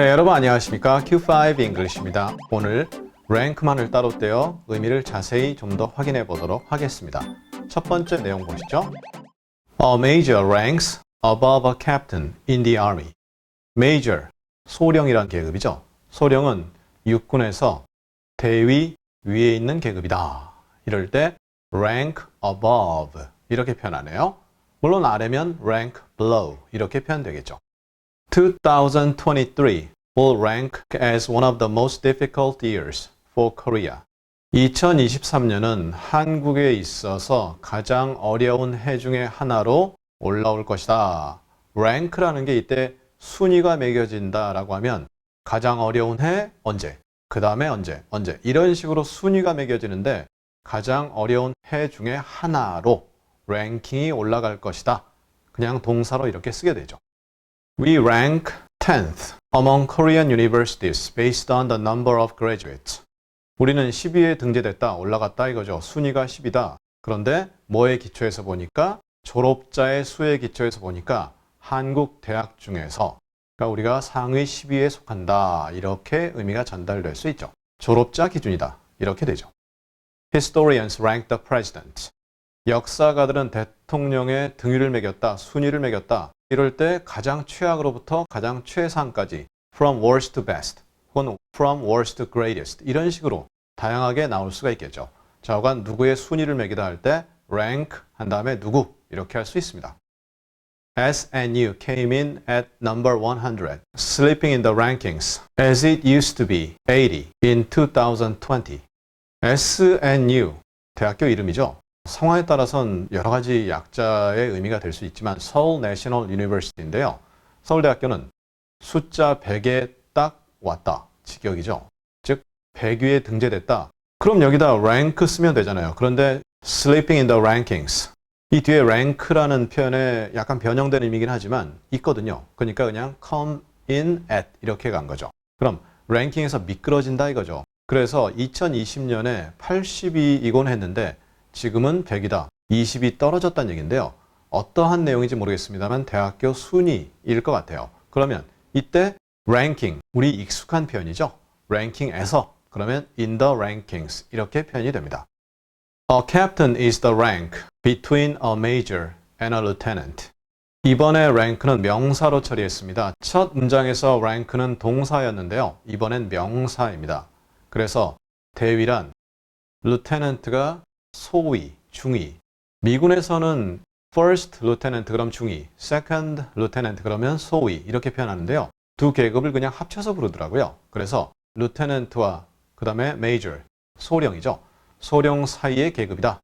네, 여러분 안녕하십니까? Q5 English입니다. 오늘 rank만을 따로 떼어 의미를 자세히 좀 더 확인해 보도록 하겠습니다. 첫 번째 내용 보시죠. A major ranks above a captain in the army. major, 소령이란 계급이죠. 소령은 육군에서 대위 위에 있는 계급이다. 이럴 때 rank above 이렇게 표현하네요. 물론 아래면 rank below 이렇게 표현되겠죠. 2023 will rank as one of the most difficult years for Korea. 2023년은 한국에 있어서 가장 어려운 해 중에 하나로 올라올 것이다. rank라는 게 이때 순위가 매겨진다라고 하면 가장 어려운 해 언제, 그 다음에 언제, 언제 이런 식으로 순위가 매겨지는데 가장 어려운 해 중에 하나로 랭킹이 올라갈 것이다. 그냥 동사로 이렇게 쓰게 되죠. We rank 10th among Korean universities based on the number of graduates. 우리는 10위에 등재됐다, 올라갔다 이거죠. 순위가 10이다. 그런데 뭐에 기초해서 보니까 졸업자의 수에 기초해서 보니까 한국 대학 중에서 그러니까 우리가 상위 10위에 속한다. 이렇게 의미가 전달될 수 있죠. 졸업자 기준이다. 이렇게 되죠. Historians rank the president. 역사가들은 대통령의 등위를 매겼다, 순위를 매겼다. 이럴 때 가장 최악으로부터 가장 최상까지 from worst to best 혹은 from worst to greatest 이런 식으로 다양하게 나올 수가 있겠죠. 좌우간 누구의 순위를 매기다 할 때 rank 한 다음에 누구 이렇게 할 수 있습니다. SNU came in at number 100, slipping in the rankings as it used to be 80 in 2020. SNU 대학교 이름이죠. 상황에 따라선 여러 가지 약자의 의미가 될 수 있지만 서울 내셔널 유니버시티인데요. 서울대학교는 숫자 100에 딱 왔다. 직역이죠. 즉 100위에 등재됐다. 그럼 여기다 rank 쓰면 되잖아요. 그런데 sleeping in the rankings 이 뒤에 rank라는 표현에 약간 변형된 의미긴 하지만 있거든요. 그러니까 그냥 come in at 이렇게 간 거죠. 그럼 랭킹에서 미끄러진다 이거죠. 그래서 2020년에 80위이곤 했는데 지금은 100이다. 20이 떨어졌다는 얘기인데요. 어떠한 내용인지 모르겠습니다만 대학교 순위일 것 같아요. 그러면 이때 ranking, 우리 익숙한 표현이죠. ranking에서 그러면 in the rankings 이렇게 표현이 됩니다. A captain is the rank between a major and a lieutenant. 이번에 rank는 명사로 처리했습니다. 첫 문장에서 rank는 동사였는데요. 이번엔 명사입니다. 그래서 대위란 lieutenant가 소위, 중위. 미군에서는 first lieutenant 그럼 중위, second lieutenant 그러면 소위 이렇게 표현하는데요. 두 계급을 그냥 합쳐서 부르더라고요. 그래서 lieutenant와 그 다음에 major, 소령이죠. 소령 사이의 계급이다.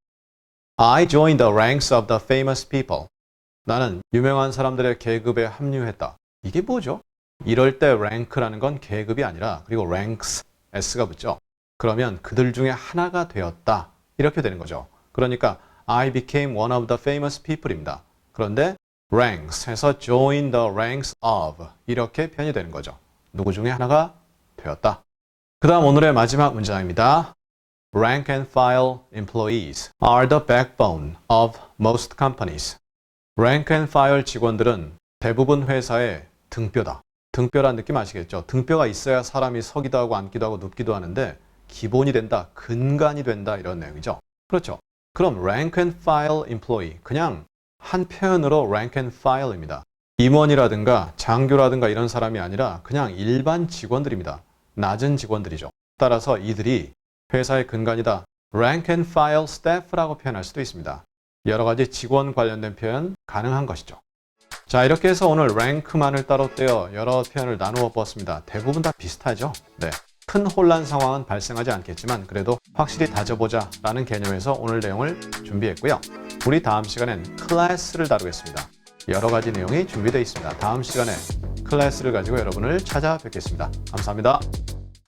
I joined the ranks of the famous people. 나는 유명한 사람들의 계급에 합류했다. 이게 뭐죠? 이럴 때 rank라는 건 계급이 아니라 그리고 ranks, s가 붙죠. 그러면 그들 중에 하나가 되었다. 이렇게 되는 거죠. 그러니까 I became one of the famous people입니다. 그런데 ranks 해서 join the ranks of 이렇게 표현이 되는 거죠. 누구 중에 하나가 되었다. 그 다음 오늘의 마지막 문장입니다. Rank and file employees are the backbone of most companies. rank and file 직원들은 대부분 회사의 등뼈다. 등뼈란 느낌 아시겠죠? 등뼈가 있어야 사람이 서기도 하고 앉기도 하고 눕기도 하는데 기본이 된다, 근간이 된다 이런 내용이죠. 그렇죠. 그럼 rank and file employee 그냥 한 표현으로 rank and file입니다. 임원이라든가 장교라든가 이런 사람이 아니라 그냥 일반 직원들입니다. 낮은 직원들이죠. 따라서 이들이 회사의 근간이다. rank and file staff라고 표현할 수도 있습니다. 여러 가지 직원 관련된 표현 가능한 것이죠. 자, 이렇게 해서 오늘 rank만을 따로 떼어 여러 표현을 나누어 보았습니다. 대부분 다 비슷하죠? 네. 큰 혼란 상황은 발생하지 않겠지만 그래도 확실히 다져보자 라는 개념에서 오늘 내용을 준비했고요. 우리 다음 시간엔 클래스를 다루겠습니다. 여러 가지 내용이 준비되어 있습니다. 다음 시간에 클래스를 가지고 여러분을 찾아뵙겠습니다. 감사합니다.